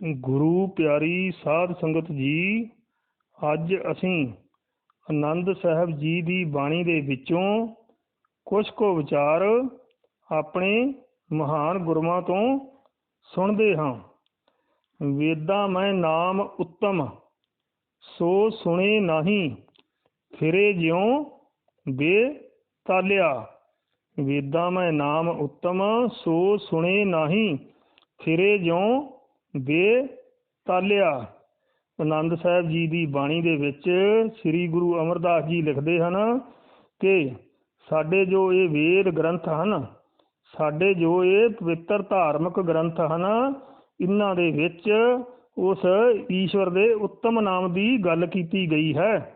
ਗੁਰੂ ਪਿਆਰੀ ਸਾਧ ਸੰਗਤ ਜੀ, ਅੱਜ ਅਸੀਂ ਆਨੰਦ ਸਾਹਿਬ ਜੀ ਦੀ ਬਾਣੀ ਦੇ ਵਿੱਚੋਂ ਕੁਝ ਕੁ ਵਿਚਾਰ ਆਪਣੇ ਮਹਾਨ ਗੁਰੂਆਂ ਤੋਂ ਸੁਣਦੇ ਹਾਂ। ਵੇਦਾਂ ਮੈਂ ਨਾਮ ਉੱਤਮ, ਸੋ ਸੁਣੇ ਨਹੀਂ, ਫਿਰੇ ਜਿਉ ਬੇ ਤਾਲਿਆ ਵੇਦਾਂ ਮੈਂ ਨਾਮ ਉੱਤਮ, ਸੋ ਸੁਣੇ ਨਹੀਂ, ਫਿਰੇ ਜਿਉ ਬੇ ਤਾਲਿਆ। ਆਨੰਦ ਸਾਹਿਬ ਜੀ ਦੀ ਬਾਣੀ ਦੇ ਵਿੱਚ ਸ੍ਰੀ ਗੁਰੂ ਅਮਰਦਾਸ ਜੀ ਲਿਖਦੇ ਹਨ ਕਿ ਸਾਡੇ ਜੋ ਇਹ ਵੇਦ ਗ੍ਰੰਥ ਹਨ, ਸਾਡੇ ਜੋ ਇਹ ਪਵਿੱਤਰ ਧਾਰਮਿਕ ਗ੍ਰੰਥ ਹਨ, ਇਹਨਾਂ ਦੇ ਵਿੱਚ ਉਸ ਈਸ਼ਵਰ ਦੇ ਉੱਤਮ ਨਾਮ ਦੀ ਗੱਲ ਕੀਤੀ ਗਈ ਹੈ।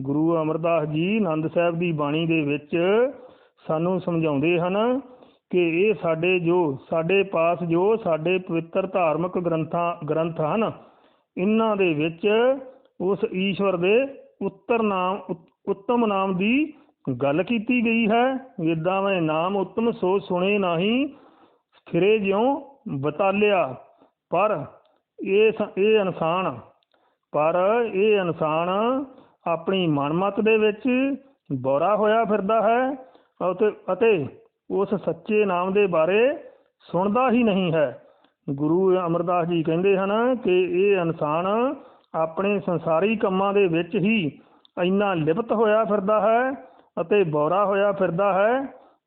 ਗੁਰੂ ਅਮਰਦਾਸ ਜੀ ਆਨੰਦ ਸਾਹਿਬ ਦੀ ਬਾਣੀ ਦੇ ਵਿੱਚ ਸਾਨੂੰ ਸਮਝਾਉਂਦੇ ਹਨ ਕਿ ਇਹ ਸਾਡੇ ਜੋ, ਸਾਡੇ ਪਾਸ ਜੋ ਸਾਡੇ ਪਵਿੱਤਰ ਧਾਰਮਿਕ ਗ੍ਰੰਥਾਂ, ਗ੍ਰੰਥ ਹਨ, ਇਹਨਾਂ ਦੇ ਵਿੱਚ ਉਸ ਈਸ਼ਵਰ ਦੇ ਉੱਤਰ ਨਾਮ ਉੱਤਮ ਨਾਮ ਦੀ ਗੱਲ ਕੀਤੀ ਗਈ ਹੈ। ਵੇਦਾਂ ਮੈਂ ਨਾਮ ਉੱਤਮ, ਸੋ ਸੁਣੇ ਨਹੀਂ, ਫਿਰੇ ਜਿਉ ਬਤਾਲਿਆ। ਪਰ ਇਹ ਸ- ਇਹ ਇਨਸਾਨ, ਪਰ ਇਹ ਇਨਸਾਨ ਆਪਣੀ ਮਨਮਤ ਦੇ ਵਿੱਚ ਬੋਰਾ ਹੋਇਆ ਫਿਰਦਾ ਹੈ ਅਤੇ ਉਸ ਸੱਚੇ ਨਾਮ ਦੇ ਬਾਰੇ ਸੁਣਦਾ ਹੀ ਨਹੀਂ ਹੈ। ਗੁਰੂ ਅਮਰਦਾਸ ਜੀ ਕਹਿੰਦੇ ਹਨ ਕਿ ਇਹ ਇਨਸਾਨ ਆਪਣੇ ਸੰਸਾਰੀ ਕੰਮਾਂ ਦੇ ਵਿੱਚ ਹੀ ਇੰਨਾ ਲਿਪਤ ਹੋਇਆ ਫਿਰਦਾ ਹੈ ਅਤੇ ਬੌਰਾ ਹੋਇਆ ਫਿਰਦਾ ਹੈ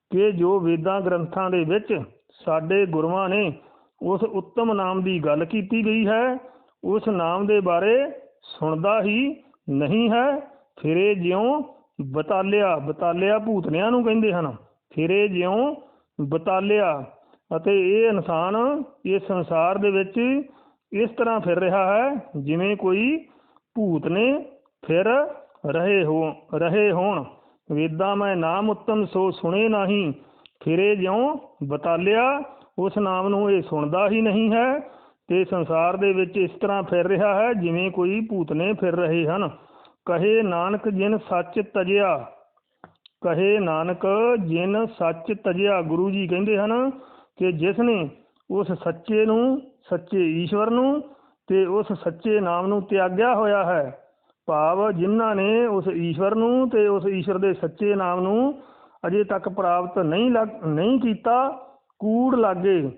ਕਿ ਜੋ ਵੇਦਾਂ ਗ੍ਰੰਥਾਂ ਦੇ ਵਿੱਚ ਸਾਡੇ ਗੁਰੂਆਂ ਨੇ ਉਸ ਉੱਤਮ ਨਾਮ ਦੀ ਗੱਲ ਕੀਤੀ ਗਈ ਹੈ, ਉਸ ਨਾਮ ਦੇ ਬਾਰੇ ਸੁਣਦਾ ਹੀ ਨਹੀਂ ਹੈ। ਫਿਰੇ ਜਿਉਂ ਬਤਾਲਿਆ ਬਤਾਲਿਆ ਭੂਤਨਿਆਂ ਨੂੰ ਕਹਿੰਦੇ ਹਨ। ਫਿਰੇ ਜਿਉ ਬਤਾਲਿਆ ਅਤੇ ਇਹ ਇਨਸਾਨ ਇਸ ਸੰਸਾਰ ਦੇ ਵਿੱਚ ਇਸ ਤਰ੍ਹਾਂ ਫਿਰ ਰਿਹਾ ਹੈ ਜਿਵੇਂ ਕੋਈ ਭੂਤ ਨੇ ਫਿਰ ਰਹੇ ਹੋ, ਰਹੇ ਹੋਣ। ਵੇਦਾਂ ਮੈਂ ਨਾਮ ਉੱਤਮ ਸੋ ਸੁਣੇ ਨਹੀਂ ਫਿਰੇ ਜਿਉ ਬਤਾਲਿਆ, ਉਸ ਨਾਮ ਨੂੰ ਇਹ ਸੁਣਦਾ ਹੀ ਨਹੀਂ ਹੈ ਤੇ ਸੰਸਾਰ ਦੇ ਵਿੱਚ ਇਸ ਤਰ੍ਹਾਂ ਫਿਰ ਰਿਹਾ ਹੈ ਜਿਵੇਂ ਕੋਈ ਭੂਤ ਨੇ ਫਿਰ ਰਹੇ ਹਨ। ਕਹੇ ਨਾਨਕ ਜਿਨ ਸੱਚ ਤਜਿਆ ਕਹੇ ਨਾਨਕ, ਜਿਨ ਸੱਚ ਤਜਿਆ ਗੁਰੂ ਜੀ ਕਹਿੰਦੇ ਹਨ ਕਿ ਜਿਸ ਨੇ ਉਸ ਸੱਚੇ ਨੂੰ, ਸੱਚੇ ਈਸ਼ਵਰ ਨੂੰ ਤੇ ਉਸ ਸੱਚੇ ਨਾਮ ਨੂੰ ਤਿਆਗਿਆ ਹੋਇਆ ਹੈ। ਭਾਵ ਜਿਨ੍ਹਾਂ ਨੇ ਉਸ ਈਸ਼ਵਰ ਨੂੰ ਤੇ ਉਸ ਈਸ਼ਵਰ ਦੇ ਸੱਚੇ ਨਾਮ ਨੂੰ ਅਜੇ ਤੱਕ ਪ੍ਰਾਪਤ ਨਹੀਂ ਲੱਗ- ਨਹੀਂ ਕੀਤਾ, ਕੂੜ ਲਾਗੇ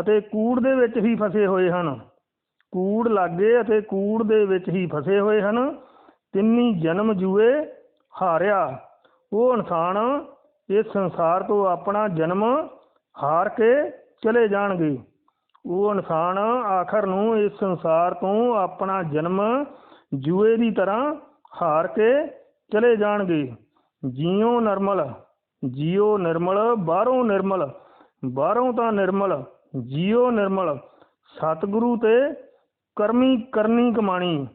ਅਤੇ ਕੂੜ ਦੇ ਵਿੱਚ ਹੀ ਫਸੇ ਹੋਏ ਹਨ। ਕੂੜ ਲਾਗੇ ਅਤੇ ਕੂੜ ਦੇ ਵਿੱਚ ਹੀ ਫਸੇ ਹੋਏ ਹਨ। ਤਿੰਨੀ ਜਨਮ ਜੂਏ ਹਾਰਿਆ। ਉਹ ਇਨਸਾਨ ਇਸ ਸੰਸਾਰ ਤੋਂ ਆਪਣਾ ਜਨਮ ਹਾਰ ਕੇ ਚਲੇ ਜਾਣਗੇ। ਉਹ ਇਨਸਾਨ ਆਖਰ ਨੂੰ ਇਸ ਸੰਸਾਰ ਤੋਂ ਆਪਣਾ ਜਨਮ ਜੂਏ ਦੀ ਤਰ੍ਹਾਂ ਹਾਰ ਕੇ ਚਲੇ ਜਾਣਗੇ। ਜੀਉ ਨਰਮਲ ਜੀਉ ਨਿਰਮਲ, ਬਾਹਰੋਂ ਨਿਰਮਲ, ਬਾਹਰੋਂ ਤਾਂ ਨਿਰਮਲ ਜੀਉ ਨਿਰਮਲ, ਸਤਿਗੁਰੂ ਤੇ ਕਰਮੀ ਕਰਨੀ ਕਮਾਣੀ।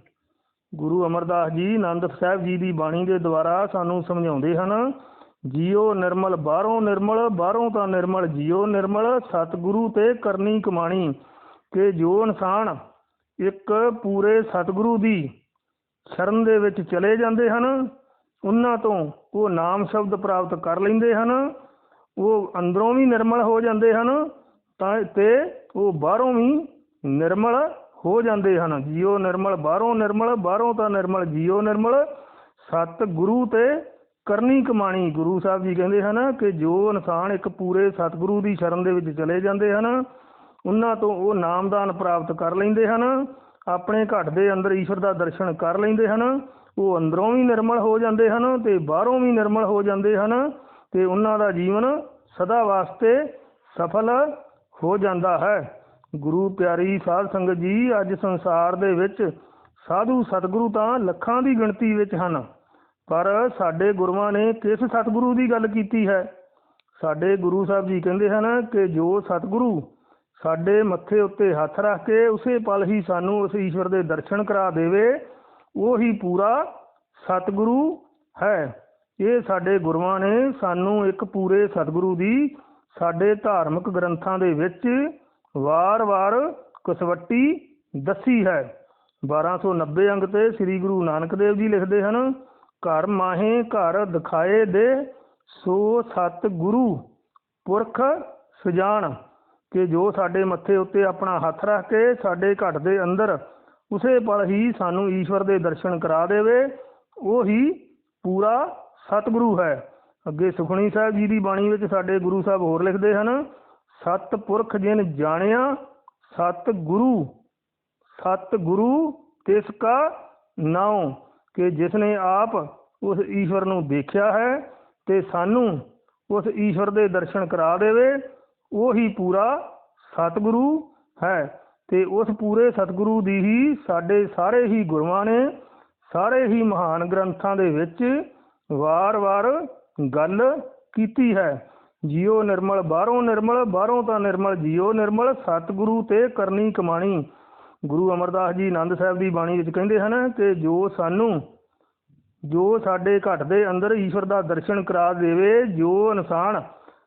ਗੁਰੂ ਅਮਰਦਾਸ ਜੀ, ਆਨੰਦ ਸਾਹਿਬ ਜੀ ਦੀ ਬਾਣੀ ਦੇ ਦੁਆਰਾ ਸਾਨੂੰ ਸਮਝਾਉਂਦੇ ਹਨ, ਜੀਓ ਨਿਰਮਲ, ਬਾਹਰੋਂ ਨਿਰਮਲ, ਬਾਹਰੋਂ ਤਾਂ ਨਿਰਮਲ ਜੀਉ ਨਿਰਮਲ, ਸਤਿਗੁਰੂ ਤੇ ਕਰਨੀ ਕਮਾਣੀ, ਕਿ ਜੋ ਇਨਸਾਨ ਇੱਕ ਪੂਰੇ ਸਤਿਗੁਰੂ ਦੀ ਸ਼ਰਨ ਦੇ ਵਿੱਚ ਚਲੇ ਜਾਂਦੇ ਹਨ, ਉਹਨਾਂ ਤੋਂ ਉਹ ਨਾਮ ਸ਼ਬਦ ਪ੍ਰਾਪਤ ਕਰ ਲੈਂਦੇ ਹਨ, ਉਹ ਅੰਦਰੋਂ ਵੀ ਨਿਰਮਲ ਹੋ ਜਾਂਦੇ ਹਨ, ਤਾਂ ਤੇ ਉਹ ਬਾਹਰੋਂ ਵੀ ਨਿਰਮਲ ਹੋ ਜਾਂਦੇ ਹਨ। ਜੀਉ ਨਿਰਮਲ ਬਾਹਰੋਂ ਨਿਰਮਲ, ਬਾਹਰੋਂ ਤਾਂ ਨਿਰਮਲ ਜੀਉ ਨਿਰਮਲ ਸਤ ਗੁਰੂ ਤੇ ਕਰਨੀ ਕਮਾਣੀ। ਗੁਰੂ ਸਾਹਿਬ ਜੀ ਕਹਿੰਦੇ ਹਨ ਕਿ ਜੋ ਇਨਸਾਨ ਇੱਕ ਪੂਰੇ ਸਤਿਗੁਰੂ ਦੀ ਸ਼ਰਨ ਦੇ ਵਿੱਚ ਚਲੇ ਜਾਂਦੇ ਹਨ, ਉਹਨਾਂ ਤੋਂ ਉਹ ਨਾਮਦਾਨ ਪ੍ਰਾਪਤ ਕਰ ਲੈਂਦੇ ਹਨ, ਆਪਣੇ ਘਟ ਦੇ ਅੰਦਰ ਈਸ਼ਵਰ ਦਾ ਦਰਸ਼ਨ ਕਰ ਲੈਂਦੇ ਹਨ, ਉਹ ਅੰਦਰੋਂ ਵੀ ਨਿਰਮਲ ਹੋ ਜਾਂਦੇ ਹਨ ਤੇ ਬਾਹਰੋਂ ਵੀ ਨਿਰਮਲ ਹੋ ਜਾਂਦੇ ਹਨ ਤੇ ਉਹਨਾਂ ਦਾ ਜੀਵਨ ਸਦਾ ਵਾਸਤੇ ਸਫਲ ਹੋ ਜਾਂਦਾ ਹੈ। ਗੁਰੂ ਪਿਆਰੀ ਸਾਧ ਸੰਗਤ ਜੀ, ਅੱਜ ਸੰਸਾਰ ਦੇ ਵਿੱਚ ਸਾਧੂ ਸਤਿਗੁਰੂ ਤਾਂ ਲੱਖਾਂ ਦੀ ਗਿਣਤੀ ਵਿੱਚ ਹਨ। ਪਰ ਸਾਡੇ ਗੁਰੂਆਂ ਨੇ ਕਿਸ ਸਤਿਗੁਰੂ ਦੀ ਗੱਲ ਕੀਤੀ ਹੈ? ਸਾਡੇ ਗੁਰੂ ਸਾਹਿਬ ਜੀ ਕਹਿੰਦੇ ਹਨ ਕਿ ਜੋ ਸਤਿਗੁਰੂ ਸਾਡੇ ਮੱਥੇ ਉੱਤੇ ਹੱਥ ਰੱਖ ਕੇ ਉਸੇ ਪਲ ਹੀ ਸਾਨੂੰ ਉਸ ਈਸ਼ਵਰ ਦੇ ਦਰਸ਼ਨ ਕਰਾ ਦੇਵੇ, ਉਹ ਹੀ ਪੂਰਾ ਸਤਿਗੁਰੂ ਹੈ। ਇਹ ਸਾਡੇ ਗੁਰੂਆਂ ਨੇ ਸਾਨੂੰ ਇੱਕ ਪੂਰੇ ਸਤਿਗੁਰੂ ਦੀ ਸਾਡੇ ਧਾਰਮਿਕ ਗ੍ਰੰਥਾਂ ਦੇ ਵਿੱਚ ਵਾਰ-ਵਾਰ ਕਸਵੱਟੀ ਦੱਸੀ ਹੈ। 1290 ਅੰਗ ਤੇ ਸ੍ਰੀ ਗੁਰੂ ਨਾਨਕ ਦੇਵ ਜੀ ਲਿਖਦੇ ਹਨ, ਘਰ ਮਾਹੇ ਘਰ ਦਿਖਾਏ ਦੇ ਸੋ ਸਤ ਗੁਰੂ, ਪੁਰਖ ਸੁਜਾਨ ਕਿ ਜੋ ਸਾਡੇ ਮੱਥੇ ਉੱਤੇ ਆਪਣਾ ਹੱਥ ਰੱਖ ਕੇ ਸਾਡੇ ਘਟ ਦੇ ਅੰਦਰ ਉਸੇ ਪਲ ਹੀ ਸਾਨੂੰ ਈਸ਼ਵਰ ਦੇ ਦਰਸ਼ਨ ਕਰਾ ਦੇਵੇ, ਉਹ ਹੀ ਪੂਰਾ ਸਤਿਗੁਰੂ ਹੈ। ਅੱਗੇ ਸੁਖਣੀ ਸਾਹਿਬ ਜੀ ਦੀ ਬਾਣੀ ਵਿੱਚ ਸਾਡੇ ਗੁਰੂ ਸਾਹਿਬ ਹੋਰ ਲਿਖਦੇ ਹਨ ਸਤ ਪੁਰਖ ਜਿਨ ਜਾਣਿਆ, ਸਤ ਗੁਰੂ ਸਤ ਗੁਰੂ ਤਿਸ ਕਾ ਨਾਉ, ਕਿ ਜਿਸ ਨੇ ਆਪ ਉਸ ਈਸ਼ਵਰ ਨੂੰ ਦੇਖਿਆ ਹੈ ਤੇ ਸਾਨੂੰ ਉਸ ਈਸ਼ਵਰ ਦੇ ਦਰਸ਼ਨ ਕਰਾ ਦੇਵੇ, ਉਹ ਹੀ ਪੂਰਾ ਸਤਿਗੁਰੂ ਹੈ ਤੇ ਉਸ ਪੂਰੇ ਸਤਿਗੁਰੂ ਦੀ ਹੀ ਸਾਡੇ ਸਾਰੇ ਹੀ ਗੁਰੂਆਂ ਨੇ, ਸਾਰੇ ਹੀ ਮਹਾਨ ਗ੍ਰੰਥਾਂ ਦੇ ਵਿੱਚ ਵਾਰ-ਵਾਰ ਗੱਲ ਕੀਤੀ ਹੈ। ਜੀਓ ਨਿਰਮਲ, ਬਾਹਰੋਂ ਨਿਰਮਲ, ਬਾਹਰੋਂ ਤਾਂ ਨਿਰਮਲ, ਜੀਓ ਨਿਰਮਲ, ਸਤਿਗੁਰੂ ਤੇ ਕਰਨੀ ਕਮਾਣੀ। ਗੁਰੂ ਅਮਰਦਾਸ ਜੀ ਆਨੰਦ ਸਾਹਿਬ ਦੀ ਬਾਣੀ ਵਿੱਚ ਕਹਿੰਦੇ ਹਨ ਕਿ ਜੋ ਸਾਨੂੰ, ਜੋ ਸਾਡੇ ਘਟ ਦੇ ਅੰਦਰ ਈਸ਼ਵਰ ਦਾ ਦਰਸ਼ਨ ਕਰਾ ਦੇਵੇ, ਜੋ ਇਨਸਾਨ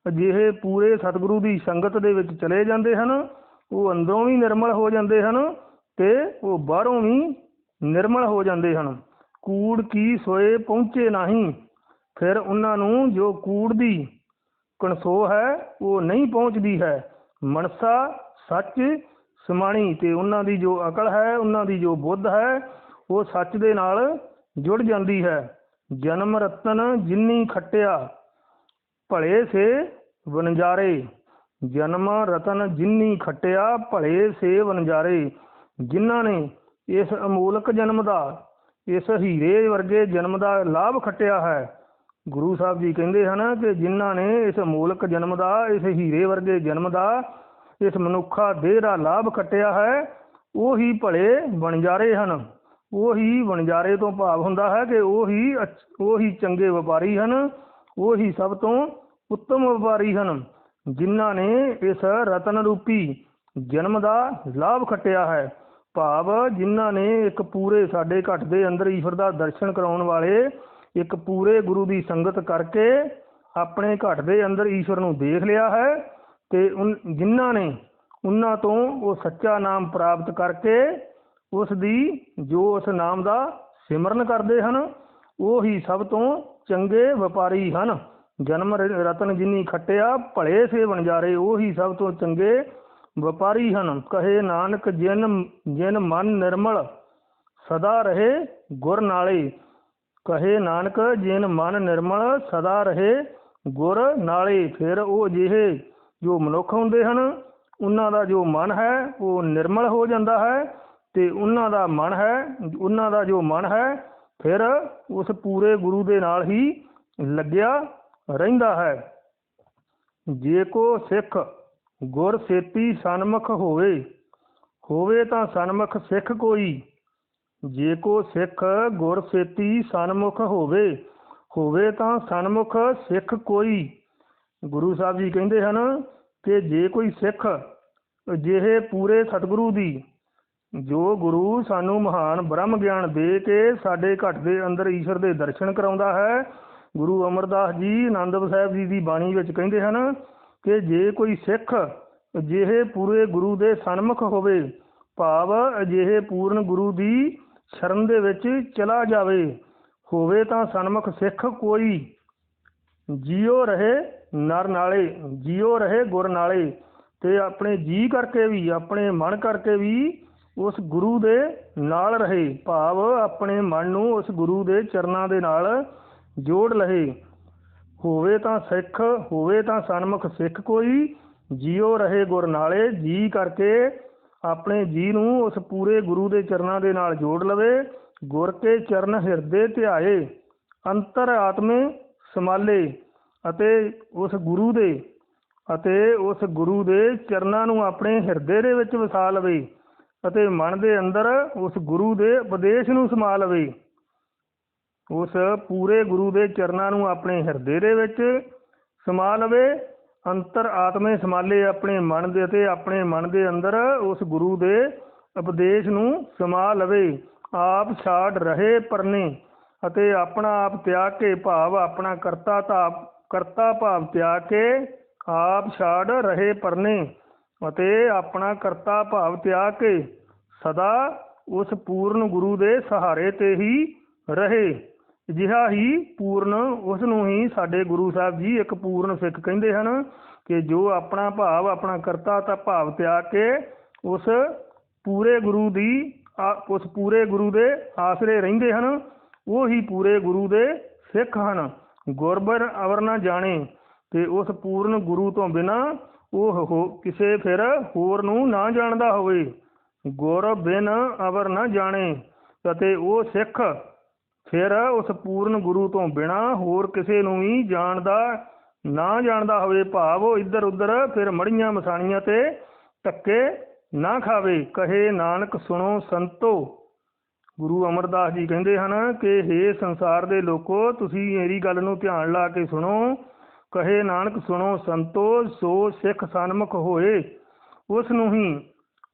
ਅਜਿਹੇ ਪੂਰੇ ਸਤਿਗੁਰੂ ਦੀ ਸੰਗਤ ਦੇ ਵਿੱਚ ਚਲੇ ਜਾਂਦੇ ਹਨ, ਉਹ ਅੰਦਰੋਂ ਵੀ ਨਿਰਮਲ ਹੋ ਜਾਂਦੇ ਹਨ ਤੇ ਉਹ ਬਾਹਰੋਂ ਵੀ ਨਿਰਮਲ ਹੋ ਜਾਂਦੇ ਹਨ। ਕੂੜ ਕੀ ਸੋਏ ਪਹੁੰਚੇ ਨਹੀਂ, ਫਿਰ ਉਹਨਾਂ ਨੂੰ ਜੋ ਕੂੜ ਦੀ ਕਣਸੋ ਹੈ, ਉਹ ਨਹੀਂ ਪਹੁੰਚਦੀ ਹੈ। ਮਨਸਾ ਸੱਚ ਸਮਾਣੀ ਤੇ ਉਹਨਾਂ ਦੀ ਜੋ ਅਕਲ ਹੈ, ਉਹਨਾਂ ਦੀ ਜੋ ਬੁੱਧ ਹੈ, ਉਹ ਸੱਚ ਦੇ ਨਾਲ ਜੁੜ ਜਾਂਦੀ ਹੈ। ਜਨਮ ਰਤਨ ਜਿੰਨੀ ਖੱਟਿਆ, ਭਲੇ ਸੇ ਵਨਜਾਰੇ ਜਨਮ ਰਤਨ ਜਿੰਨੀ ਖੱਟਿਆ, ਭਲੇ ਸੇ ਵਨਜਾਰੇ ਜਿਨ੍ਹਾਂ ਨੇ ਇਸ ਅਮੋਲਕ ਜਨਮ ਦਾ, ਇਸ ਹੀਰੇ ਵਰਗੇ ਜਨਮ ਦਾ ਲਾਭ ਖੱਟਿਆ ਹੈ ਗੁਰੂ ਸਾਹਿਬ ਜੀ ਕਹਿੰਦੇ ਹਨ ਕਿ ਜਿਨ੍ਹਾਂ ਨੇ ਇਸ ਅਮੋਲਕ ਜਨਮ ਦਾ, ਇਸ ਹੀਰੇ ਵਰਗੇ ਜਨਮ ਦਾ, ਇਸ ਮਨੁੱਖਾ ਦੇਹ ਦਾ ਲਾਭ ਖੱਟਿਆ ਹੈ, ਉਹ ਭਲੇ ਵਣਜਾਰੇ ਹਨ। ਉਹ ਹੀ ਤੋਂ ਭਾਵ ਹੁੰਦਾ ਹੈ ਕਿ ਉਹ ਹੀ ਚੰਗੇ ਵਪਾਰੀ ਹਨ, ਉਹ ਸਭ ਤੋਂ ਉੱਤਮ ਵਪਾਰੀ ਹਨ, ਜਿਨ੍ਹਾਂ ਨੇ ਇਸ ਰਤਨ ਰੂਪੀ ਜਨਮ ਦਾ ਲਾਭ ਖੱਟਿਆ ਹੈ। ਭਾਵ ਜਿਨ੍ਹਾਂ ਨੇ ਇੱਕ ਪੂਰੇ ਸਾਡੇ ਘਟ ਦੇ ਅੰਦਰ ਈਸ਼ਵਰ ਦਾ ਦਰਸ਼ਨ ਕਰਾਉਣ ਵਾਲੇ ਇੱਕ ਪੂਰੇ ਗੁਰੂ ਦੀ ਸੰਗਤ ਕਰਕੇ ਆਪਣੇ ਘਟ ਦੇ ਅੰਦਰ ਈਸ਼ਵਰ ਨੂੰ ਦੇਖ ਲਿਆ ਹੈ ਤੇ ਜਿਨ੍ਹਾਂ ਨੇ ਉਹਨਾਂ ਤੋਂ ਉਹ ਸੱਚਾ ਨਾਮ ਪ੍ਰਾਪਤ ਕਰਕੇ ਉਸ ਦੀ, ਜੋ ਉਸ ਨਾਮ ਦਾ ਸਿਮਰਨ ਕਰਦੇ ਹਨ, ਉਹ ਹੀ ਸਭ ਤੋਂ ਚੰਗੇ ਵਪਾਰੀ ਹਨ। ਜਨਮ ਰਤਨ ਜਿਨੀ ਖੱਟਿਆ, ਭਲੇ ਸੇਵਨ ਵਣਜਾਰੇ ਉਹ ਹੀ ਸਭ ਤੋਂ ਚੰਗੇ ਵਪਾਰੀ ਹਨ। ਕਹੇ ਨਾਨਕ ਜਿਨ ਜਿਨ ਮਨ ਨਿਰਮਲ, ਸਦਾ ਰਹੇ ਗੁਰ ਨਾਲੇ। ਕਹੇ ਨਾਨਕ, ਜਿਨ ਮਨ ਨਿਰਮਲ ਸਦਾ ਰਹੇ, ਗੁਰ ਨਾਲੇ ਫਿਰ ਉਹ ਜਿਹੇ, ਜੋ ਮਨੁੱਖ ਹੁੰਦੇ ਹਨ, ਉਹਨਾਂ ਦਾ ਜੋ ਮਨ ਹੈ, ਉਹ ਨਿਰਮਲ ਹੋ ਜਾਂਦਾ ਹੈ, ਤੇ ਉਹਨਾਂ ਦਾ ਮਨ ਹੈ, ਉਹਨਾਂ ਦਾ ਜੋ ਮਨ ਹੈ, ਫਿਰ ਉਸ ਪੂਰੇ ਗੁਰੂ ਦੇ ਨਾਲ ਹੀ ਲੱਗਿਆ ਰਹਿੰਦਾ ਹੈ। ਜੇ ਕੋ ਸਿੱਖ ਗੁਰ ਸੇਤੀ ਸਨਮੁਖ ਹੋਵੇ ਹੋਵੇ ਤਾਂ ਸਨਮੁਖ ਸਿੱਖ ਕੋਈ। ਜੇ ਕੋ ਸਿੱਖ ਗੁਰ ਸੇਤੀ ਸਨਮੁਖ ਹੋਵੇ ਹੋਵੇ ਤਾਂ ਸਨਮੁਖ ਸਿੱਖ ਕੋਈ। ਗੁਰੂ ਸਾਹਿਬ ਜੀ ਕਹਿੰਦੇ ਹਨ ਕਿ ਜੇ ਕੋਈ ਸਿੱਖ ਅਜਿਹੇ ਪੂਰੇ ਸਤਿਗੁਰੂ ਦੀ, ਜੋ ਗੁਰੂ ਸਾਨੂੰ ਮਹਾਨ ਬ੍ਰਹਮ ਗਿਆਨ ਦੇ ਕੇ ਸਾਡੇ ਘਟ ਦੇ ਅੰਦਰ ਈਸ਼ਵਰ ਦੇ ਦਰਸ਼ਨ ਕਰਾਉਂਦਾ ਹੈ, ਗੁਰੂ ਅਮਰਦਾਸ ਜੀ ਆਨੰਦਪੁਰ ਸਾਹਿਬ ਜੀ ਦੀ ਬਾਣੀ ਵਿੱਚ ਕਹਿੰਦੇ ਹਨ ਕਿ ਜੇ ਕੋਈ ਸਿੱਖ ਅਜਿਹੇ ਪੂਰੇ ਗੁਰੂ ਦੇ ਸਨਮੁਖ ਹੋਵੇ, ਭਾਵ ਅਜਿਹੇ ਪੂਰਨ ਗੁਰੂ ਦੀ ਸ਼ਰਨ ਦੇ ਵਿੱਚ ਚਲਾ ਜਾਵੇ, ਹੋਵੇ ਤਾਂ ਸਨਮੁਖ ਸਿੱਖ ਕੋਈ। ਜਿਉ ਰਹੇ ਨਰ ਨਾਲੇ, ਜਿਉ ਰਹੇ ਗੁਰ ਨਾਲੇ, ਤੇ ਆਪਣੇ ਜੀ ਕਰਕੇ ਵੀ, ਆਪਣੇ ਮਨ ਕਰਕੇ ਵੀ ਉਸ ਗੁਰੂ ਦੇ ਨਾਲ ਰਹੇ। ਭਾਵ ਆਪਣੇ ਮਨ ਨੂੰ ਉਸ ਗੁਰੂ ਦੇ ਚਰਨਾਂ ਦੇ ਨਾਲ ਜੋੜ ਲਏ ਹੋਵੇ ਤਾਂ ਸਿੱਖ, ਹੋਵੇ ਤਾਂ ਸਨਮੁਖ ਸਿੱਖ ਕੋਈ, ਜਿਉ ਰਹੇ ਗੁਰ ਨਾਲੇ, ਜੀ ਕਰਕੇ ਆਪਣੇ ਜੀ ਨੂੰ ਉਸ ਪੂਰੇ ਗੁਰੂ ਦੇ ਚਰਨਾਂ ਦੇ ਨਾਲ ਜੋੜ ਲਵੇ, ਗੁਰ ਕੇ ਚਰਨ ਹਿਰਦੇ ਧਿਆਏ, ਅੰਤਰ ਆਤਮੇ ਸਮਾਲੇ ਅਤੇ ਉਸ ਗੁਰੂ ਦੇ ਅਤੇ ਉਸ ਗੁਰੂ ਦੇ ਚਰਨਾਂ ਨੂੰ ਆਪਣੇ ਹਿਰਦੇ ਦੇ ਵਿੱਚ ਵਸਾ ਲਵੇ ਅਤੇ ਮਨ ਦੇ ਅੰਦਰ ਉਸ ਗੁਰੂ ਦੇ ਉਪਦੇਸ਼ ਨੂੰ ਸਮਾ ਲਵੇ। ਉਸ ਪੂਰੇ ਗੁਰੂ ਦੇ ਚਰਨਾਂ ਨੂੰ ਆਪਣੇ ਹਿਰਦੇ ਦੇ ਵਿੱਚ ਸਮਾ ਲਵੇ ਅੰਤਰ ਆਤਮੇ ਸਮਾਲੇ ਆਪਣੇ ਮਨ ਦੇ ਅਤੇ ਆਪਣੇ ਮਨ ਦੇ ਅੰਦਰ ਉਸ ਗੁਰੂ ਦੇ ਉਪਦੇਸ਼ ਨੂੰ ਸਮਾ ਲਵੇ। ਆਪ ਛਾੜ ਰਹੇ ਪਰਨੇ ਅਤੇ ਆਪਣਾ ਆਪ ਤਿਆਗ ਕੇ ਭਾਵ ਆਪਣਾ ਕਰਤਾ ਤਾਂ ਕਰਤਾ ਭਾਵ ਤਿਆਗ ਕੇ ਆਪ ਛਾੜ ਰਹੇ ਪਰਨੇ ਅਤੇ ਆਪਣਾ ਕਰਤਾ ਭਾਵ ਤਿਆਗ ਕੇ ਸਦਾ ਉਸ ਪੂਰਨ ਗੁਰੂ ਦੇ ਸਹਾਰੇ ਤੇ ਹੀ ਰਹੇ। ਜਿਹਾ ਹੀ ਪੂਰਨ ਉਸ ਨੂੰ ਹੀ ਸਾਡੇ ਗੁਰੂ ਸਾਹਿਬ ਜੀ ਇੱਕ ਪੂਰਨ ਸਿੱਖ ਕਹਿੰਦੇ ਹਨ ਕਿ ਜੋ ਆਪਣਾ ਭਾਵ, ਆਪਣਾ ਕਰਤਾ, ਤਾਂ ਭਾਵ ਤਿਆਗ ਕੇ ਉਸ ਪੂਰੇ ਗੁਰੂ ਦੀ ਉਸ ਪੂਰੇ ਗੁਰੂ ਦੇ ਆਸਰੇ ਰਹਿੰਦੇ ਹਨ। ਉਹ ਹੀ ਪੂਰੇ ਗੁਰੂ ਦੇ ਸਿੱਖ ਹਨ। ਗੁਰਬਰ ਅਵਰ ਨਾ ਜਾਣੇ ਤੇ ਉਸ ਪੂਰਨ ਗੁਰੂ ਤੋਂ ਬਿਨਾ ਉਹ ਹੋ- ਕਿਸੇ ਫਿਰ ਹੋਰ ਨੂੰ ਨਾ ਜਾਣਦਾ ਹੋਵੇ। ਗੁਰ ਬਿਨ ਅਵਰ ਨਾ ਜਾਣੇ ਅਤੇ ਉਹ ਸਿੱਖ ਫਿਰ ਉਸ ਪੂਰਨ ਗੁਰੂ ਤੋਂ ਬਿਨਾ ਹੋਰ ਕਿਸੇ ਨੂੰ ਵੀ ਜਾਣਦਾ, ਨਾ ਜਾਣਦਾ ਹੋਵੇ ਭਾਵ, ਉਹ ਇੱਧਰ ਉੱਧਰ ਫਿਰ ਮੜੀਆਂ ਮਸਾਣੀਆਂ ਤੇ ਧੱਕੇ ਨਾ ਖਾਵੇ। ਕਹੇ ਨਾਨਕ, ਸੁਣੋ ਸੰਤੋ। ਗੁਰੂ ਅਮਰਦਾਸ ਜੀ ਕਹਿੰਦੇ ਹਨ ਕਿ हे ਸੰਸਾਰ ਦੇ ਲੋਕੋ, ਤੁਸੀਂ ਮੇਰੀ ਗੱਲ ਨੂੰ ਧਿਆਨ ਲਾ ਕੇ ਸੁਣੋ। ਕਹੇ ਨਾਨਕ, ਸੁਣੋ ਸੰਤੋ, ਸੋ ਸਿੱਖ ਸਨਮੁਖ ਹੋਏ। ਉਸ ਨੂੰ ਹੀ,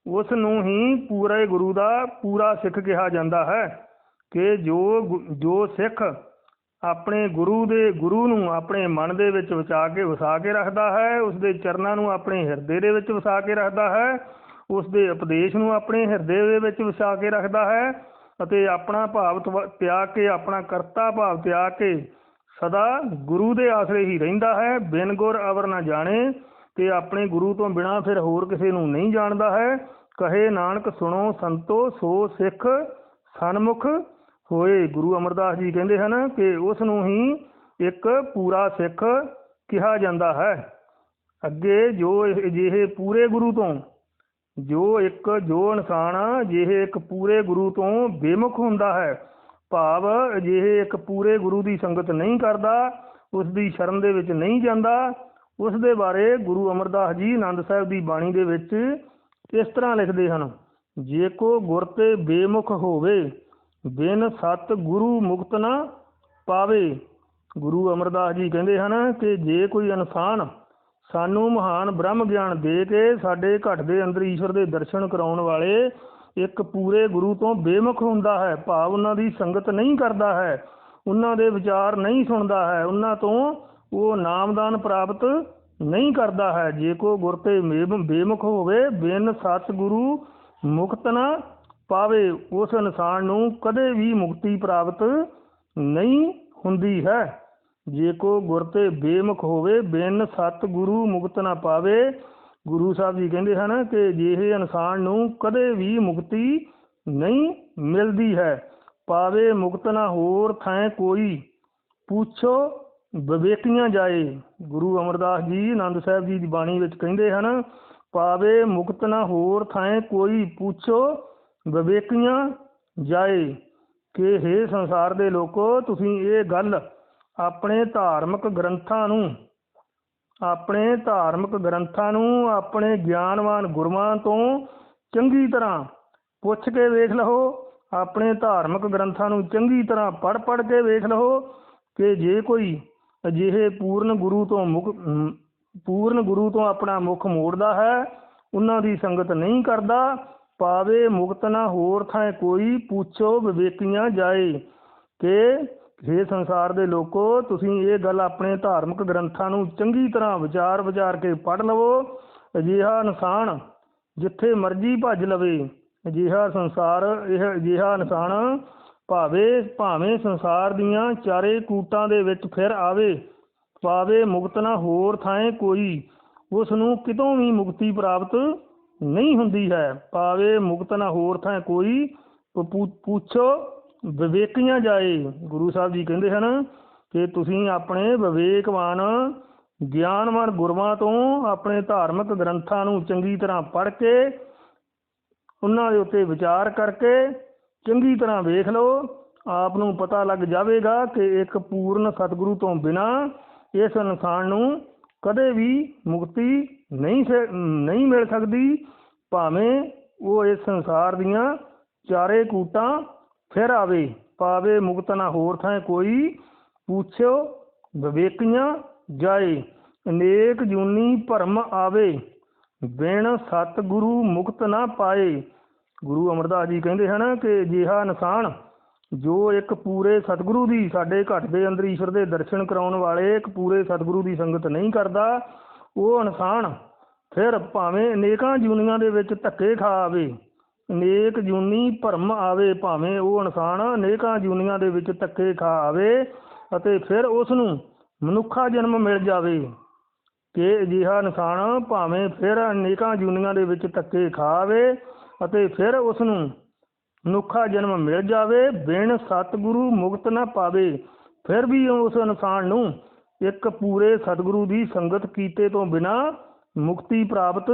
ਉਸ ਨੂੰ ਹੀ ਪੂਰੇ ਗੁਰੂ ਦਾ ਪੂਰਾ ਸਿੱਖ ਕਿਹਾ ਜਾਂਦਾ ਹੈ। ਕਿ ਜੋ ਜੋ ਸਿੱਖ ਆਪਣੇ ਗੁਰੂ ਦੇ, ਗੁਰੂ ਨੂੰ ਆਪਣੇ ਮਨ ਦੇ ਵਿੱਚ ਵਸਾ ਕੇ ਵਸਾ ਕੇ ਰੱਖਦਾ ਹੈ ਉਸ ਦੇ ਚਰਨਾਂ ਨੂੰ ਆਪਣੇ ਹਿਰਦੇ ਦੇ ਵਿੱਚ ਵਸਾ ਕੇ ਰੱਖਦਾ ਹੈ ਉਸ ਦੇ ਉਪਦੇਸ਼ ਨੂੰ ਆਪਣੇ ਹਿਰਦੇ ਦੇ ਵਿੱਚ ਵਸਾ ਕੇ ਰੱਖਦਾ ਹੈ ਅਤੇ ਆਪਣਾ ਭਾਵ ਤਵ- ਤਿਆਗ ਕੇ, ਆਪਣਾ ਕਰਤਾ ਭਾਵ ਤਿਆਗ ਕੇ ਸਦਾ ਗੁਰੂ ਦੇ ਆਸਰੇ ਹੀ ਰਹਿੰਦਾ ਹੈ, ਬਿਨ ਗੁਰ ਅਵਰ ਨਾ ਜਾਣੇ ਤੇ ਆਪਣੇ ਗੁਰੂ ਤੋਂ ਬਿਨਾ ਫਿਰ ਹੋਰ ਕਿਸੇ ਨੂੰ ਨਹੀਂ ਜਾਣਦਾ ਹੈ। ਕਹੇ ਨਾਨਕ ਸੁਣੋ ਸੰਤੋ ਸੋ ਸਿੱਖ ਸਨਮੁਖ ਹੋਏ ਗੁਰੂ ਅਮਰਦਾਸ ਜੀ ਕਹਿੰਦੇ ਹਨ ਕਿ ਉਸ ਨੂੰ ਹੀ ਇੱਕ ਪੂਰਾ ਸਿੱਖ ਕਿਹਾ ਜਾਂਦਾ ਹੈ। ਅੱਗੇ ਜੋ ਇਹ- ਅਜਿਹੇ ਪੂਰੇ ਗੁਰੂ ਤੋਂ, ਜੋ ਇੱਕ ਜੋ ਇਨਸਾਨ ਅਜਿਹੇ ਇੱਕ ਪੂਰੇ ਗੁਰੂ ਤੋਂ ਬੇਮੁਖ ਹੁੰਦਾ ਹੈ, ਭਾਵ ਅਜਿਹੇ ਇੱਕ ਪੂਰੇ ਗੁਰੂ ਦੀ ਸੰਗਤ ਨਹੀਂ ਕਰਦਾ, ਉਸ ਦੀ ਸ਼ਰਨ ਦੇ ਵਿੱਚ ਨਹੀਂ ਜਾਂਦਾ, ਉਸ ਦੇ ਬਾਰੇ ਗੁਰੂ ਅਮਰਦਾਸ ਜੀ ਆਨੰਦ ਸਾਹਿਬ ਦੀ ਬਾਣੀ ਦੇ ਵਿੱਚ ਇਸ ਤਰ੍ਹਾਂ ਲਿਖਦੇ ਹਨ, ਜੇ ਕੋ ਗੁਰ ਤੇ ਬੇਮੁਖ ਹੋਵੇ ਬਿਨ ਸਤ ਗੁਰੂ ਮੁਕਤ ਨਾ ਪਾਵੇ। ਗੁਰੂ ਅਮਰਦਾਸ ਜੀ ਕਹਿੰਦੇ ਹਨ ਕਿ ਜੇ ਕੋਈ ਇਨਸਾਨ ਸਾਨੂੰ ਮਹਾਨ ਬ੍ਰਹਮ ਗਿਆਨ ਦੇ ਕੇ ਸਾਡੇ ਘਟ ਦੇ ਅੰਦਰ ਈਸ਼ਵਰ ਦੇ ਦਰਸ਼ਨ ਕਰਾਉਣ ਵਾਲੇ ਇੱਕ ਪੂਰੇ ਗੁਰੂ ਤੋਂ ਬੇਮੁਖ ਹੁੰਦਾ ਹੈ, ਭਾਵ ਉਹਨਾਂ ਦੀ ਸੰਗਤ ਨਹੀਂ ਕਰਦਾ ਹੈ, ਉਹਨਾਂ ਦੇ ਵਿਚਾਰ ਨਹੀਂ ਸੁਣਦਾ ਹੈ, ਉਹਨਾਂ ਤੋਂ ਉਹ ਨਾਮਦਾਨ ਪ੍ਰਾਪਤ ਨਹੀਂ ਕਰਦਾ ਹੈ। ਜੇ ਕੋ ਗੁਰ ਤੇ ਬੇਮੁਖ ਹੋਵੇ, ਬਿਨ ਸਤਿਗੁਰੂ ਮੁਕਤ ਨਾ ਪਾਵੇ ਉਸ ਇਨਸਾਨ ਨੂੰ ਕਦੇ ਵੀ ਮੁਕਤੀ ਪ੍ਰਾਪਤ ਨਹੀਂ ਹੁੰਦੀ ਹੈ। ਜੇ ਕੋ ਗੁਰ ਤੇ ਬੇਮੁਖ ਹੋਵੇ, ਬਿਨ ਸਤ ਗੁਰੂ ਮੁਕਤ ਨਾ ਪਾਵੇ, ਗੁਰੂ ਸਾਹਿਬ ਜੀ ਕਹਿੰਦੇ ਹਨ ਕਿ ਜਿਹੇ ਇਨਸਾਨ ਨੂੰ ਕਦੇ ਵੀ ਮੁਕਤੀ ਨਹੀਂ ਮਿਲਦੀ ਹੈ, ਪਾਵੇ ਮੁਕਤ ਨਾ ਹੋਰ ਥਾਂ ਕੋਈ, ਪੁੱਛੋ ਵਿਵੇਕੀਆਂ ਜਾਏ। ਗੁਰੂ ਅਮਰਦਾਸ ਜੀ ਆਨੰਦ ਸਾਹਿਬ ਜੀ ਦੀ ਬਾਣੀ ਵਿੱਚ ਕਹਿੰਦੇ ਹਨ, ਪਾਵੇ ਮੁਕਤ ਨਾ ਹੋਰ ਥਾਂ ਕੋਈ, ਪੁੱਛੋ ਵਿਵੇਕੀਆਂ, ਜਾਏ ਕਿ हे ਸੰਸਾਰ ਦੇ ਲੋਕੋ, ਤੁਸੀਂ ਇਹ ਗੱਲ ਆਪਣੇ ਧਾਰਮਿਕ ਗ੍ਰੰਥਾਂ ਨੂੰ, ਆਪਣੇ ਧਾਰਮਿਕ ਗ੍ਰੰਥਾਂ ਨੂੰ ਆਪਣੇ ਗਿਆਨਵਾਨ ਗੁਰੂਆਂ ਤੋਂ ਚੰਗੀ ਤਰ੍ਹਾਂ ਪੁੱਛ ਕੇ ਵੇਖ ਲਓ ਆਪਣੇ ਧਾਰਮਿਕ ਗ੍ਰੰਥਾਂ ਨੂੰ ਚੰਗੀ ਤਰ੍ਹਾਂ ਪੜ੍ਹ ਪੜ੍ਹ ਕੇ ਵੇਖ ਲਓ ਕਿ ਜੇ ਕੋਈ ਅਜਿਹੇ ਪੂਰਨ ਗੁਰੂ ਤੋਂ ਮੁਖ ਪੂਰਨ ਗੁਰੂ ਤੋਂ ਆਪਣਾ ਮੁਖ ਮੋੜਦਾ ਹੈ, ਉਹਨਾਂ ਦੀ ਸੰਗਤ ਨਹੀਂ ਕਰਦਾ ਪਾਵੇ ਮੁਕਤ ਨਾ ਹੋਰ ਥਾਂ ਕੋਈ ਪੁੱਛੋ ਵਿਵੇਕੀਆਂ ਜਾਏ ਕਿ हे ਸੰਸਾਰ ਦੇ ਲੋਕੋ, ਤੁਸੀਂ ਇਹ ਗੱਲ ਆਪਣੇ ਧਾਰਮਿਕ ਗ੍ਰੰਥਾਂ ਨੂੰ ਚੰਗੀ ਤਰ੍ਹਾਂ ਵਿਚਾਰ ਵਿਚਾਰ ਕੇ ਪੜ੍ਹ ਲਵੋ। ਅਜਿਹਾ ਇਨਸਾਨ ਜਿੱਥੇ ਮਰਜ਼ੀ ਭੱਜ ਲਵੇ, ਅਜਿਹਾ ਸੰਸਾਰ, ਇਹ ਅਜਿਹਾ ਇਨਸਾਨ ਭਾਵੇਂ ਭਾਵੇਂ ਸੰਸਾਰ ਦੀਆਂ ਚਾਰੇ ਕੂਟਾਂ ਦੇ ਵਿੱਚ ਫਿਰ ਆਵੇ, ਪਾਵੇ ਮੁਕਤ ਨਾ ਹੋਰ ਥਾਂ ਕੋਈ ਉਸ ਨੂੰ ਕਿਤੋਂ ਵੀ ਮੁਕਤੀ ਪ੍ਰਾਪਤ ਨਹੀਂ ਹੁੰਦੀ ਹੈ। ਪਾਵੇ ਮੁਕਤ ਨਾ ਹੋਰ ਥਾਂ ਕੋਈ ਪੁੱਛੋ, ਵਿਵੇਕੀਆਂ ਜਾਏ। ਗੁਰੂ ਸਾਹਿਬ ਜੀ ਕਹਿੰਦੇ ਹਨ ਕਿ ਤੁਸੀਂ ਆਪਣੇ ਵਿਵੇਕਵਾਨ, ਗਿਆਨਵਾਨ ਗੁਰੂਆਂ ਤੋਂ ਆਪਣੇ ਧਾਰਮਿਕ ਗ੍ਰੰਥਾਂ ਨੂੰ ਚੰਗੀ ਤਰ੍ਹਾਂ ਪੜ੍ਹ ਕੇ, ਉਹਨਾਂ ਦੇ ਉੱਤੇ ਵਿਚਾਰ ਕਰਕੇ ਚੰਗੀ ਤਰ੍ਹਾਂ ਵੇਖ ਲਓ। ਆਪ ਨੂੰ ਪਤਾ ਲੱਗ ਜਾਵੇਗਾ ਕਿ ਇੱਕ ਪੂਰਨ ਸਤਿਗੁਰੂ ਤੋਂ ਬਿਨਾ ਇਸ ਇਨਸਾਨ ਨੂੰ ਕਦੇ ਵੀ ਮੁਕਤੀ ਨਹੀਂ ਸ- ਨਹੀਂ ਮਿਲ ਸਕਦੀ। ਭਾਵੇਂ ਉਹ ਇਸ ਸੰਸਾਰ ਦੀਆਂ ਚਾਰੇ ਕੂਟਾਂ ਫਿਰ ਆਵੇ, ਪਾਵੇ ਮੁਕਤ ਨਾ ਹੋਰ ਥਾਂ ਕੋਈ ਪੁੱਛਿਓ ਵਿਵੇਕੀਆਂ ਜਾਏ, ਅਨੇਕ ਜੂਨੀ ਭਰਮ ਆਵੇ, ਬਿਨ ਸਤ ਮੁਕਤ ਨਾ ਪਾਏ। ਗੁਰੂ ਅਮਰਦਾਸ ਜੀ ਕਹਿੰਦੇ ਹਨ ਕਿ ਜਿਹਾ ਇਨਸਾਨ ਜੋ ਇੱਕ ਪੂਰੇ ਸਤਿਗੁਰੂ ਦੀ, ਸਾਡੇ ਘਟ ਦੇ ਅੰਦਰ ਈਸ਼ਵਰ ਦੇ ਦਰਸ਼ਨ ਕਰਾਉਣ ਵਾਲੇ ਇੱਕ ਪੂਰੇ ਸਤਿਗੁਰੂ ਦੀ ਸੰਗਤ ਨਹੀਂ ਕਰਦਾ ਉਹ ਇਨਸਾਨ ਫਿਰ ਭਾਵੇਂ ਅਨੇਕਾਂ ਜੂਨੀਆਂ ਦੇ ਵਿੱਚ ਧੱਕੇ ਖਾ ਆਵੇ ਅਨੇਕ ਜੂਨੀ ਭਰਮ ਆਵੇ, ਭਾਵੇਂ ਉਹ ਇਨਸਾਨ ਅਨੇਕਾਂ ਜੂਨੀਆਂ ਦੇ ਵਿੱਚ ਧੱਕੇ ਖਾ ਆਵੇ ਅਤੇ ਫਿਰ ਉਸ ਨੂੰ ਮਨੁੱਖਾ ਜਨਮ ਮਿਲ ਜਾਵੇ। ਕਿ ਅਜਿਹਾ ਇਨਸਾਨ ਭਾਵੇਂ ਫਿਰ ਅਨੇਕਾਂ ਜੂਨੀਆਂ ਦੇ ਵਿੱਚ ਧੱਕੇ ਖਾਵੇ ਅਤੇ ਫਿਰ ਉਸ ਨੂੰ ਮਨੁੱਖਾ ਜਨਮ ਮਿਲ ਜਾਵੇ, ਬਿਨ ਸਤਿਗੁਰੂ ਮੁਕਤ ਨਾ ਪਾਵੇ, ਫਿਰ ਵੀ ਉਸ ਇਨਸਾਨ ਨੂੰ ਇੱਕ ਪੂਰੇ ਸਤਿਗੁਰੂ ਦੀ ਸੰਗਤ ਕੀਤੇ ਤੋਂ ਬਿਨਾ ਮੁਕਤੀ ਪ੍ਰਾਪਤ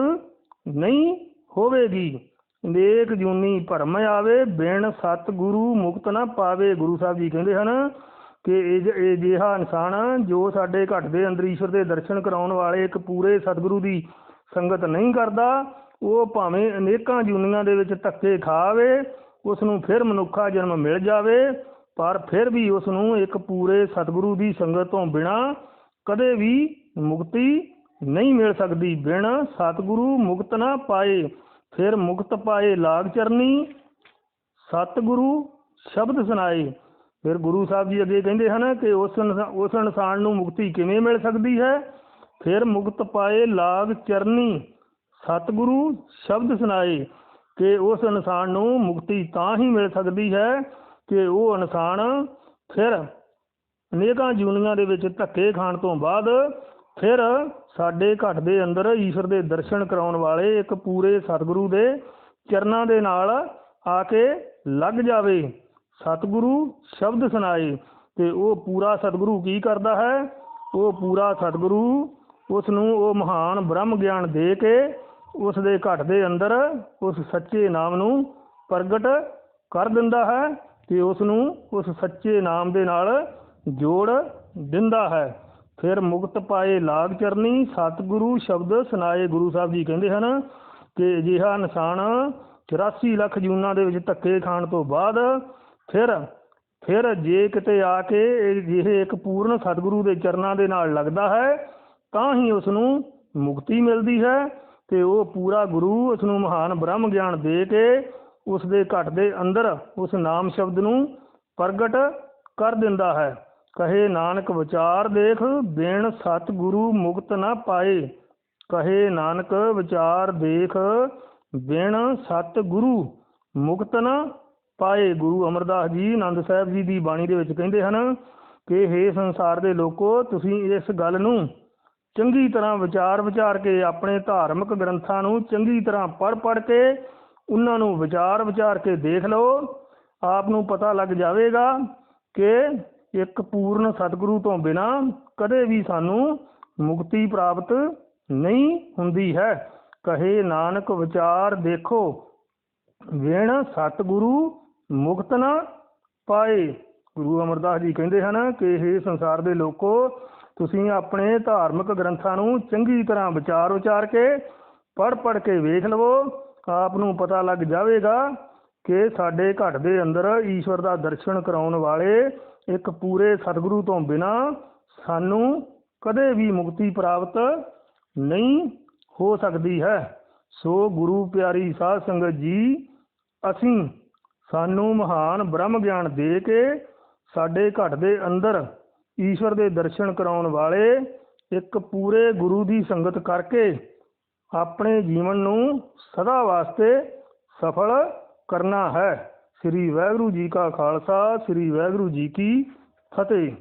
ਨਹੀਂ ਹੋਵੇਗੀ। ਨੇਕ ਜੂਨੀ ਭਰਮ ਆਵੇ, ਬਿਨ ਸਤਿਗੁਰੂ ਮੁਕਤ ਨਾ ਪਾਵੇ। ਗੁਰੂ ਸਾਹਿਬ ਜੀ ਕਹਿੰਦੇ ਹਨ ਕਿ ਇਹ ਜ- ਇਨਸਾਨ ਜੋ ਸਾਡੇ ਘਟ ਦੇ ਅੰਦਰ ਈਸ਼ਵਰ ਦੇ ਦਰਸ਼ਨ ਕਰਾਉਣ ਵਾਲੇ ਇੱਕ ਪੂਰੇ ਸਤਿਗੁਰੂ ਦੀ ਸੰਗਤ ਨਹੀਂ ਕਰਦਾ। ਉਹ ਭਾਵੇਂ ਅਨੇਕਾਂ ਜੂਨੀਆਂ ਦੇ ਵਿੱਚ ਧੱਕੇ ਖਾਵੇ ਉਸ ਨੂੰ ਫਿਰ ਮਨੁੱਖਾ ਜਨਮ ਮਿਲ ਜਾਵੇ। ਪਰ ਫਿਰ ਵੀ ਉਸ ਨੂੰ ਇੱਕ ਪੂਰੇ ਸਤਿਗੁਰੂ ਦੀ ਸੰਗਤ ਤੋਂ ਬਿਨਾ ਕਦੇ ਵੀ ਮੁਕਤੀ ਨਹੀਂ ਮਿਲ ਸਕਦੀ। ਬਿਨ ਸਤਿਗੁਰੂ ਮੁਕਤ ਨਾ ਪਾਏ, ਫਿਰ ਮੁਕਤ ਪਾਏ ਲਾਗ ਚਰਨੀ, ਸਤਿਗੁਰੂ ਸ਼ਬਦ ਸੁਣਾਏ। ਫਿਰ ਗੁਰੂ ਸਾਹਿਬ ਜੀ ਅੱਗੇ ਕਹਿੰਦੇ ਹਨ ਕਿ ਉਸ ਉਸ ਇਨਸਾਨ ਨੂੰ ਮੁਕਤੀ ਕਿਵੇਂ ਮਿਲ ਸਕਦੀ ਹੈ? ਫਿਰ ਮੁਕਤ ਪਾਏ ਲਾਗ ਚਰਨੀ, ਸਤਿਗੁਰੂ ਸ਼ਬਦ ਸੁਣਾਏ ਕਿ ਉਸ ਇਨਸਾਨ ਨੂੰ ਮੁਕਤੀ ਤਾਂ ਹੀ ਮਿਲ ਸਕਦੀ ਹੈ ਕਿ ਉਹ ਇਨਸਾਨ ਫਿਰ ਅਨੇਕਾਂ ਜੂਨੀਆਂ ਦੇ ਵਿੱਚ ਧੱਕੇ ਖਾਣ ਤੋਂ ਬਾਅਦ ਫਿਰ ਸਾਡੇ ਘਟ ਦੇ ਅੰਦਰ ਈਸ਼ਵਰ ਦੇ ਦਰਸ਼ਨ ਕਰਾਉਣ ਵਾਲੇ ਇੱਕ ਪੂਰੇ ਸਤਿਗੁਰੂ ਦੇ ਚਰਨਾਂ ਦੇ ਨਾਲ ਆ ਕੇ ਲੱਗ ਜਾਵੇ। ਸਤਿਗੁਰੂ ਸ਼ਬਦ ਸੁਣਾਏ ਤੇ ਉਹ ਪੂਰਾ ਸਤਿਗੁਰੂ ਕੀ ਕਰਦਾ ਹੈ? ਉਹ ਪੂਰਾ ਸਤਿਗੁਰੂ ਉਸ ਨੂੰ ਉਹ ਮਹਾਨ ਬ੍ਰਹਮ ਗਿਆਨ ਦੇ ਕੇ ਉਸ ਦੇ ਘਟ ਦੇ ਅੰਦਰ ਉਸ ਸੱਚੇ ਨਾਮ ਨੂੰ ਪ੍ਰਗਟ ਕਰ ਦਿੰਦਾ ਹੈ। ਤੇ ਉਸ ਨੂੰ ਉਸ ਸੱਚੇ ਨਾਮ ਦੇ ਨਾਲ ਜੋੜ ਦਿੰਦਾ ਹੈ। ਫਿਰ ਮੁਕਤ ਪਾਏ ਲਾਗ ਚਰਨੀ ਸਤਿਗੁਰੂ ਸ਼ਬਦ ਸੁਣਾਏ ਗੁਰੂ ਸਾਹਿਬ ਜੀ ਕਹਿੰਦੇ ਹਨ ਕਿ ਅਜਿਹਾ ਇਨਸਾਨ 84 ਲੱਖ ਜੂਨਾਂ ਦੇ ਵਿੱਚ ਧੱਕੇ ਖਾਣ ਤੋਂ ਬਾਅਦ ਫਿਰ ਫਿਰ ਜੇ ਕਿਤੇ ਆ ਕੇ ਇਹ ਇੱਕ ਪੂਰਨ ਸਤਿਗੁਰੂ ਦੇ ਚਰਨਾਂ ਦੇ ਨਾਲ ਲੱਗਦਾ ਹੈ, ਤਾਂ ਹੀ ਉਸ ਨੂੰ ਮੁਕਤੀ ਮਿਲਦੀ ਹੈ ਤੇ ਉਹ ਪੂਰਾ ਗੁਰੂ ਉਸ ਨੂੰ ਮਹਾਨ ਬ੍ਰਹਮ ਗਿਆਨ ਦੇ ਕੇ ਉਸ ਦੇ ਘਟ ਦੇ ਅੰਦਰ ਉਸ ਨਾਮ ਸ਼ਬਦ ਨੂੰ ਪ੍ਰਗਟ ਕਰ ਦਿੰਦਾ ਹੈ। ਕਹੇ, ਨਾਨਕ, ਵਿਚਾਰ ਦੇਖ, ਬਿਨ ਸਤਿਗੁਰੂ ਮੁਕਤ ਨਾ ਪਾਏ। ਕਹੇ, ਨਾਨਕ, ਵਿਚਾਰ ਦੇਖ, ਬਿਨ ਸਤਿਗੁਰੂ ਮੁਕਤ ਨਾ ਪਾਏ। ਗੁਰੂ ਅਮਰਦਾਸ ਜੀ ਆਨੰਦ ਸਾਹਿਬ ਜੀ ਦੀ ਬਾਣੀ ਦੇ ਵਿੱਚ ਕਹਿੰਦੇ ਹਨ ਕਿ हे ਸੰਸਾਰ ਦੇ ਲੋਕੋ, ਤੁਸੀਂ ਇਸ ਗੱਲ ਨੂੰ ਚੰਗੀ ਤਰ੍ਹਾਂ ਵਿਚਾਰ ਵਿਚਾਰ ਕੇ ਆਪਣੇ ਧਾਰਮਿਕ ਗ੍ਰੰਥਾਂ ਨੂੰ ਚੰਗੀ ਤਰ੍ਹਾਂ ਪੜ੍ਹ ਪੜ੍ਹ ਕੇ ਉਹਨਾਂ ਨੂੰ ਵਿਚਾਰ ਵਿਚਾਰ ਕੇ ਦੇਖ ਲਓ, ਆਪ ਨੂੰ ਪਤਾ ਲੱਗ ਜਾਵੇਗਾ ਕਿ ਇੱਕ ਪੂਰਨ ਸਤਿਗੁਰੂ ਤੋਂ ਬਿਨਾ ਕਦੇ ਵੀ ਸਾਨੂੰ ਮੁਕਤੀ ਪ੍ਰਾਪਤ ਨਹੀਂ ਹੁੰਦੀ ਹੈ। ਕਹੇ ਨਾਨਕ, ਵਿਚਾਰ ਦੇਖੋ, ਵੇਣ ਸਤਿਗੁਰੂ ਮੁਕਤ ਨਾ ਪਾਏ। ਗੁਰੂ ਅਮਰਦਾਸ ਜੀ ਕਹਿੰਦੇ ਹਨ ਕਿ ਇਹ ਸੰਸਾਰ ਦੇ ਲੋਕੋ, ਤੁਸੀਂ ਆਪਣੇ ਧਾਰਮਿਕ ਗ੍ਰੰਥਾਂ ਨੂੰ ਚੰਗੀ ਤਰ੍ਹਾਂ ਵਿਚਾਰ ਵਿਚਾਰ ਕੇ ਪੜ੍ਹ ਪੜ੍ਹ ਕੇ ਵੇਖ ਲਵੋ। ਆਪ ਨੂੰ ਪਤਾ ਲੱਗ ਜਾਵੇਗਾ ਕਿ ਸਾਡੇ ਘਟ ਦੇ ਅੰਦਰ ਈਸ਼ਵਰ ਦਾ ਦਰਸ਼ਨ ਕਰਾਉਣ ਵਾਲੇ ਇੱਕ ਪੂਰੇ ਸਤਿਗੁਰੂ ਤੋਂ ਬਿਨਾ ਸਾਨੂੰ ਕਦੇ ਵੀ ਮੁਕਤੀ ਪ੍ਰਾਪਤ ਨਹੀਂ ਹੋ ਸਕਦੀ ਹੈ। ਸੋ ਗੁਰੂ ਪਿਆਰੀ ਸਾਧ ਸੰਗਤ ਜੀ, ਅਸੀਂ ਸਾਨੂੰ ਮਹਾਨ ਬ੍ਰਹਮ ਗਿਆਨ ਦੇ ਕੇ ਸਾਡੇ ਘਟ ਦੇ ਅੰਦਰ ਈਸ਼ਵਰ ਦੇ ਦਰਸ਼ਨ ਕਰਾਉਣ ਵਾਲੇ ਇੱਕ ਪੂਰੇ ਗੁਰੂ ਦੀ ਸੰਗਤ ਕਰਕੇ ਆਪਣੇ ਜੀਵਨ ਨੂੰ ਸਦਾ ਵਾਸਤੇ ਸਫਲ ਕਰਨਾ ਹੈ। ਸ੍ਰੀ ਵਾਹਿਗੁਰੂ ਜੀ ਕਾ ਖਾਲਸਾ, ਸ੍ਰੀ ਵਾਹਿਗੁਰੂ ਜੀ ਕੀ ਫਤਿਹ।